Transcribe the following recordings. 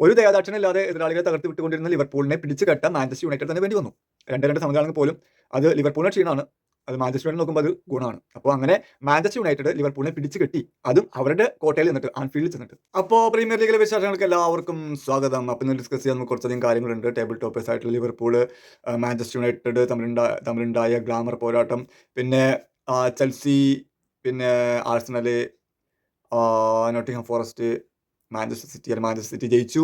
ഒരു ദയാദാക്ഷിണില്ലാതെ എതിരാളികളെ തകർത്ത് വിട്ടുകൊണ്ടിരുന്ന ലിവർപൂളിനെ പിടിച്ചു കെട്ടാൻ മാഞ്ചസ്റ്റർ യുണൈറ്റഡ് തന്നെ വേണ്ടി വന്നു രണ്ട് രണ്ട് സമയമാണെങ്കിൽ പോലും അത് ലിവർപൂളിനെ ക്ഷീണമാണ്. അത് മാഞ്ചസ്റ്റർ നോക്കുമ്പോൾ അത് ഗുണമാണ്. അപ്പോൾ അങ്ങനെ മാഞ്ചസ്റ്റർ യുണൈറ്റഡ് ലിവർപൂളിനെ പിടിച്ചു കെട്ടി അതും അവരുടെ കോട്ടയിൽ നിന്നിട്ട് ആൻഫീൽഡിൽ ചെന്നിട്ട്. അപ്പോൾ പ്രീമിയർ ലീഗിലെ വിശേഷങ്ങൾക്ക് എല്ലാവർക്കും സ്വാഗതം. അപ്പം ഇന്ന് ഡിസ്കസ് ചെയ്യാൻ കുറച്ചധികം കാര്യങ്ങളുണ്ട്. ടേബിൾ ടോപ്പേഴ്സ് ആയിട്ടുള്ള ലിവർപൂൾ മാഞ്ചസ്റ്റർ യുണൈറ്റഡ് തമ്മിലുണ്ടായ തമ്മിലുണ്ടായ ഗ്ലാമർ പോരാട്ടം പിന്നെ ചെൽസി പിന്നെ Arsenal Nottingham Forest Manchester City അല്ലെങ്കിൽ മാഞ്ചസ്റ്റർ സിറ്റി ജയിച്ചു.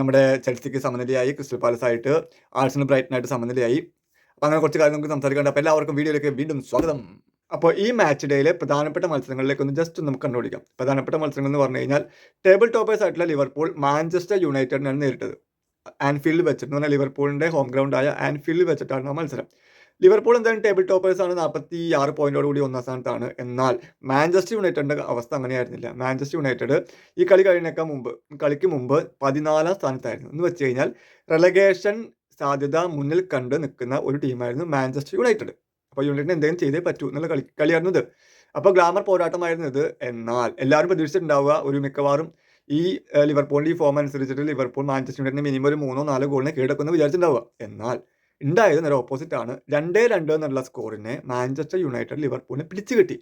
നമ്മുടെ ചെൽസിക്ക് സമനിലയായി ക്രിസ്റ്റൽ പാലസ് ആയിട്ട് ആഴ്സണൽ ബ്രൈറ്റനായിട്ട് സമനിലയായി. അപ്പോൾ അങ്ങനെ കുറച്ച് കാര്യം നമുക്ക് സംസാരിക്കേണ്ട അപ്പോൾ എല്ലാവർക്കും വീഡിയോയിലേക്ക് വീണ്ടും സ്വാഗതം. അപ്പോൾ ഈ മാച്ച് ഡേയിലെ പ്രധാനപ്പെട്ട മത്സരങ്ങളിലേക്ക് ഒന്ന് ജസ്റ്റ് നമുക്ക് കണ്ടുപിടിക്കാം. പ്രധാനപ്പെട്ട മത്സരങ്ങൾ എന്ന് പറഞ്ഞു കഴിഞ്ഞാൽ ടേബിൾ ടോപ്പേഴ്സ് ആയിട്ടുള്ള ലിവർപൂൾ മാഞ്ചസ്റ്റർ യുണൈറ്റഡിനാണ് നേരിട്ടത്. ആൻഫീൽഡ് വെച്ചിട്ട് എന്ന് പറഞ്ഞാൽ ലിവർപൂളിന്റെ ഹോം ഗ്രൗണ്ടായ ആൻഫീൽഡ് വെച്ചിട്ടാണ് ആ മത്സരം. ലിവർപൂൾ എന്തായാലും ടേബിൾ ടോപ്പേഴ്സ് ആണ്. നാൽപ്പത്തി ആറ് പോയിന്റോട് കൂടി ഒന്നാം സ്ഥാനത്താണ്. എന്നാൽ മാഞ്ചസ്റ്റർ യുണൈറ്റഡിന്റെ അവസ്ഥ അങ്ങനെയായിരുന്നില്ല. മാഞ്ചസ്റ്റർ യുണൈറ്റഡ് ഈ കളി കഴിഞ്ഞേക്കാൾ മുമ്പ് കളിക്ക് മുമ്പ് പതിനാലാം സ്ഥാനത്തായിരുന്നു. എന്ന് വെച്ച് കഴിഞ്ഞാൽ റെലഗേഷൻ സാധ്യത മുന്നിൽ കണ്ട് നിൽക്കുന്ന ഒരു ടീമായിരുന്നു മാഞ്ചസ്റ്റർ യുണൈറ്റഡ്. അപ്പോൾ യുണൈറ്റഡ് എന്തെങ്കിലും ചെയ്തേ പറ്റൂ എന്നുള്ള കളി കളിയായിരുന്നു ഇത് അപ്പോൾ ഗ്ലാമർ പോരാട്ടമായിരുന്നു ഇത്. എന്നാൽ എല്ലാവരും പ്രതീക്ഷിച്ചിട്ടുണ്ടാവുക ഒരു മിക്കവാറും ഈ ലിവർപൂളിന്റെ ഈ ഫോം അനുസരിച്ചിട്ട് ലിവർപൂൾ മാഞ്ചസ്റ്റർ യുണൈറ്റഡിന് മിനിമം ഒരു മൂന്നോ നാലോ ഗോളിനെ കീഴടക്കുമെന്ന് വിചാരിച്ചിട്ടുണ്ടാവുക. എന്നാൽ ഉണ്ടായത് നേരെ ഓപ്പോസിറ്റ് ആണ്. രണ്ടേ രണ്ട് എന്നുള്ള സ്കോറിനെ മാഞ്ചസ്റ്റർ യുണൈറ്റഡ് ലിവർപൂളിനെ പിടിച്ചു കിട്ടി.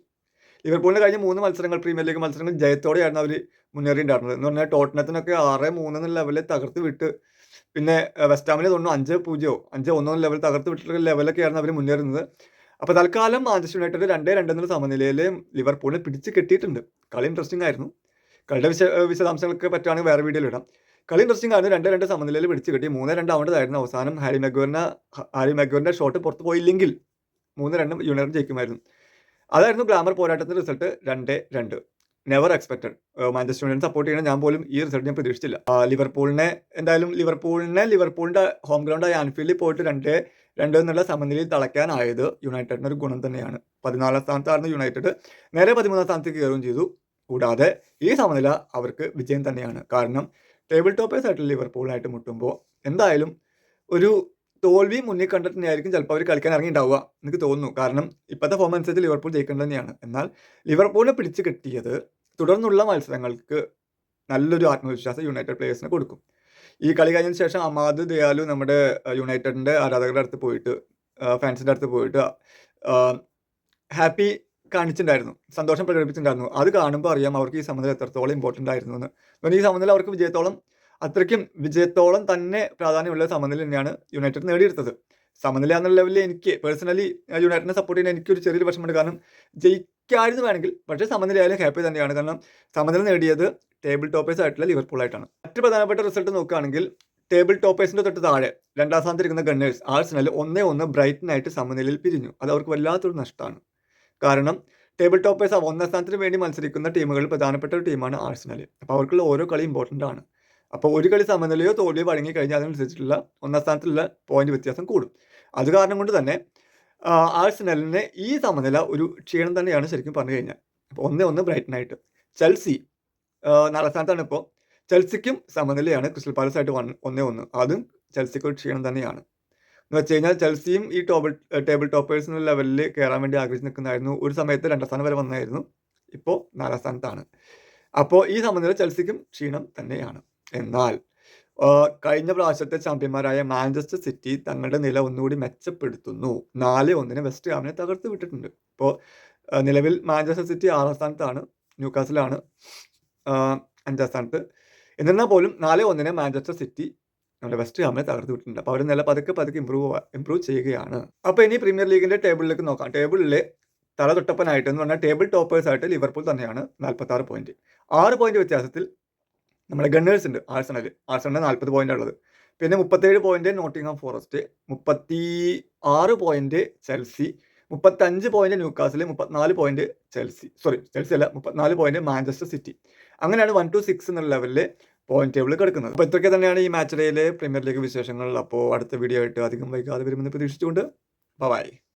ലിവർപൂളിന് കഴിഞ്ഞ മൂന്ന് മത്സരങ്ങൾ പ്രീമിയർ ലീഗ് മത്സരങ്ങൾ ജയത്തോടെയായിരുന്നു അവർ മുന്നേറിയിട്ടുണ്ടായിരുന്നത്. എന്ന് പറഞ്ഞാൽ ടോട്ടനത്തിനൊക്കെ ആറ് മൂന്ന് എന്ന ലെവലിൽ തകർത്ത് വിട്ട് പിന്നെ വെസ്റ്റാമിനെ തോന്നുന്നു അഞ്ച് പൂജ്യമോ അഞ്ച് ഒന്നോ ലെവൽ തകർത്ത് വിട്ടിട്ടുള്ള ലെവലൊക്കെയായിരുന്നു അവർ മുന്നേറുന്നത്. അപ്പോൾ തൽക്കാലം മാഞ്ചസ്റ്റർ യുണൈറ്റഡ് രണ്ടേ രണ്ട് എന്നുള്ള സമനിലയിൽ ലിവർപൂളിനെ പിടിച്ച് കെട്ടിയിട്ടുണ്ട്. കളി ഇൻട്രസ്റ്റിംഗ് ആയിരുന്നു. കളിയുടെ വിശ വിശദാംശങ്ങൾക്ക് പറ്റുകയാണെങ്കിൽ വേറെ വീഡിയോയിൽ ഇടാം. കളി ഇൻട്രസ്റ്റിംഗ് ആയിരുന്നു. രണ്ട് രണ്ട് സമനിലയിൽ പിടിച്ചു കിട്ടി. മൂന്ന് രണ്ട് ആവേണ്ടതായിരുന്നു. അവസാനം ഹാരി മെഗോറിനെ ഹാരി മെഗോറിന്റെ ഷോട്ട് പുറത്ത് പോയില്ലെങ്കിൽ മൂന്ന് രണ്ടും യുണൈറ്റഡ് ജയിക്കുമായിരുന്നു. അതായിരുന്നു ഗ്ലാമർ പോരാട്ടത്തിന്റെ റിസൾട്ട് രണ്ട് രണ്ട്. Never expected Manchester United support ചെയ്യണം ഞാൻ പോലും ഈ റിസൾട്ട് ഞാൻ പ്രതീക്ഷിച്ചില്ല. ലിവർപൂളിനെ എന്തായാലും ലിവർപൂളിനെ ലിവർപൂളിന്റെ ഹോം ഗ്രൗണ്ടായ ആൻഫീൽഡിൽ പോയിട്ട് രണ്ട് രണ്ട് എന്നുള്ള സമനിലയിൽ തളയ്ക്കാനായത് യുണൈറ്റഡിന് ഒരു ഗുണം തന്നെയാണ്. പതിനാലാം സ്ഥാനത്തായിരുന്നു യുണൈറ്റഡ് നേരെ പതിമൂന്നാം സ്ഥാനത്തേക്ക് കയറുകയും ചെയ്തു. കൂടാതെ ഈ സമനില അവർക്ക് വിജയം തന്നെയാണ്. കാരണം ടേബിൾ ടോപ്പേഴ്സ് ആയിട്ടുള്ള ലിവർപൂളായിട്ട് മുട്ടുമ്പോൾ എന്തായാലും ഒരു തോൽവി മുന്നിൽ കണ്ടിട്ട് ചിലപ്പോൾ അവർ കളിക്കാൻ ഇറങ്ങിയിട്ടുണ്ടാവുക എനിക്ക് തോന്നുന്നു. കാരണം ഇപ്പോഴത്തെ ഫോം അനുസരിച്ച് ലിവർപൂൾ ജയിക്കേണ്ടത് തന്നെയാണ്. എന്നാൽ ലിവർപൂളിനെ പിടിച്ച് കിട്ടിയത് തുടർന്നുള്ള മത്സരങ്ങൾക്ക് നല്ലൊരു ആത്മവിശ്വാസം യുണൈറ്റഡ് പ്ലേയേഴ്സിന് കൊടുക്കും. ഈ കളി കഴിഞ്ഞതിന് ശേഷം അമാദ് ദയാലു നമ്മുടെ യുണൈറ്റഡിന്റെ ആരാധകരുടെ അടുത്ത് പോയിട്ട് ഫാൻസിന്റെ അടുത്ത് പോയിട്ട് ഹാപ്പി കാണിച്ചിട്ടുണ്ടായിരുന്നു. സന്തോഷം പ്രകടിപ്പിച്ചിട്ടുണ്ടായിരുന്നു. അത് കാണുമ്പോൾ അറിയാം അവർക്ക് ഈ സമനില എത്രത്തോളം ഇമ്പോർട്ടന്റ് ആയിരുന്നു എന്ന് എന്നാൽ ഈ സമനില അവർക്ക് വിജയത്തോളം അത്രയ്ക്കും വിജയത്തോളം തന്നെ പ്രാധാന്യമുള്ള സമനില തന്നെയാണ് യുണൈറ്റഡ് നേടിയെടുത്തത്. സമനില എന്നുള്ള ലെവലിൽ എനിക്ക് പേഴ്സണലി യുണൈറ്റഡിനെ സപ്പോർട്ട് ചെയ്യാൻ എനിക്കൊരു ചെറിയൊരു വിഷമമുണ്ട്. കാരണം ജയിക്കായിരുന്നു വേണമെങ്കിൽ പക്ഷേ സമനില ആയാലും ഹാപ്പി തന്നെയാണ്. കാരണം സമനില നേടിയത് ടേബിൾ ടോപ്പേഴ്സ് ആയിട്ടുള്ള ലിവർപൂൾ ആയിട്ടാണ്. മറ്റു പ്രധാനപ്പെട്ട റിസൾട്ട് നോക്കുകയാണെങ്കിൽ ടേബിൾ ടോപ്പേഴ്സിന്റെ തൊട്ട് താഴെ രണ്ടാം സ്ഥാനത്തിരിക്കുന്ന ഗണ്ണേഴ്സ് ആഴ്സണൽ ഒന്നേ ഒന്ന് ബ്രൈറ്റനായിട്ട് സമനിലയിൽ പിരിഞ്ഞു. അത് അവർക്ക് വല്ലാത്തൊരു നഷ്ടമാണ്. കാരണം ടേബിൾ ടോപ്പേഴ്സ് ഒന്നാം സ്ഥാനത്തിന് വേണ്ടി മത്സരിക്കുന്ന ടീമുകളിൽ പ്രധാനപ്പെട്ട ഒരു ടീമാണ് ആഴ്സണൽ അപ്പോൾ അവർക്കുള്ള ഓരോ കളി ഇമ്പോർട്ടന്റ് ആണ്. അപ്പോൾ ഒരു കളി സമനിലയോ തോൽവിയോ വഴങ്ങി കഴിഞ്ഞാൽ അതിനനുസരിച്ചിട്ടുള്ള ഒന്നാം സ്ഥാനത്തുള്ള പോയിന്റ് വ്യത്യാസം കൂടും. അത് കാരണം കൊണ്ട് തന്നെ ആഴ്സണലിന് ഈ സമനില ഒരു ക്ഷീണം തന്നെയാണ് ശരിക്കും പറഞ്ഞു കഴിഞ്ഞാൽ. അപ്പോൾ ഒന്നേ ഒന്ന് ബ്രൈറ്റനായിട്ട് ചെൽസി നാലാം സ്ഥാനത്താണ് ഇപ്പോൾ ചെൽസിക്കും സമനിലയാണ് ക്രിസ്റ്റൽ പാലസ് ആയിട്ട് വൺ ഒന്നേ ഒന്ന്. അതും ചെൽസിക്ക് ഒരു ക്ഷീണം തന്നെയാണ്. എന്ന് വെച്ച് കഴിഞ്ഞാൽ ചെൽസിയും ഈ ടോബിൾ ടേബിൾ ടോപ്പേഴ്സ് എന്ന ലെവലിൽ കയറാൻ വേണ്ടി ആഗ്രഹിച്ച് നിൽക്കുന്നതായിരുന്നു ഒരു സമയത്ത് രണ്ടാം സ്ഥാനം വരെ വന്നായിരുന്നു. ഇപ്പോൾ നാലാം സ്ഥാനത്താണ്. അപ്പോൾ ഈ സമനില ചെൽസിക്കും ക്ഷീണം തന്നെയാണ്. എന്നാൽ കഴിഞ്ഞ പ്രാവശ്യത്തെ ചാമ്പ്യന്മാരായ മാഞ്ചസ്റ്റർ സിറ്റി തങ്ങളുടെ നില ഒന്നുകൂടി മെച്ചപ്പെടുത്തുന്നു. നാല് ഒന്നിന് വെസ്റ്റ് ഹാമിനെ തകർത്ത് വിട്ടിട്ടുണ്ട്. ഇപ്പോൾ നിലവിൽ മാഞ്ചസ്റ്റർ സിറ്റി ആറാം സ്ഥാനത്താണ് ന്യൂക്കാസിലാണ് അഞ്ചാം സ്ഥാനത്ത്. എന്നിരുന്നാൽ പോലും നാല് ഒന്നിന് മാഞ്ചസ്റ്റർ സിറ്റി നമ്മുടെ വെസ്റ്റ് ഹാമിനെ തകർത്ത് വിട്ടിട്ടുണ്ട്. അപ്പോൾ അവർ നില പതുക്കെ പതുക്കെ ഇമ്പ്രൂവ് ഇമ്പ്രൂവ് ചെയ്യുകയാണ്. അപ്പോൾ ഇനി പ്രീമിയർ ലീഗിന്റെ ടേബിളിലേക്ക് നോക്കാം. ടേബിളിൽ തല തൊട്ടപ്പനായിട്ട് എന്ന് പറഞ്ഞാൽ ടേബിൾ ടോപ്പേഴ്സായിട്ട് ലിവർപൂൾ തന്നെയാണ് നാൽപ്പത്തി ആറ് പോയിന്റ് ആറ് പോയിന്റ് വ്യത്യാസത്തിൽ നമ്മുടെ ഗണ്ണേഴ്സ് ഉണ്ട് ആഴ്സണൽ ആഴ്സണലിന് നാൽപ്പത് പോയിന്റ് ഉള്ളത്. പിന്നെ മുപ്പത്തേഴ് പോയിന്റ് നോട്ടിംഗ്ഹാം ഫോറസ്റ്റ് മുപ്പത്തി ആറ് പോയിന്റ് ചെൽസി മുപ്പത്തഞ്ച് പോയിന്റ് ന്യൂക്കാസിൽ മുപ്പത്തിനാല് പോയിന്റ് ചെൽസി സോറി ചെൽസി അല്ല മുപ്പത്തിനാല് പോയിന്റ് മാഞ്ചസ്റ്റർ സിറ്റി അങ്ങനെയാണ് വൺ ടു സിക്സ് എന്നുള്ള ലെവലിൽ പോയിന്റ് ടേബിൾ കിടക്കുന്നത്. അപ്പോൾ ഇത്രയൊക്കെ തന്നെയാണ് ഈ മാച്ച് ഡേയിലെ പ്രീമിയർ ലീഗ് വിശേഷങ്ങൾ. അപ്പോൾ അടുത്ത വീഡിയോ ആയിട്ട് അധികം വൈകാതെ വരുമെന്ന് പ്രതീക്ഷിച്ചുകൊണ്ട് ബൈ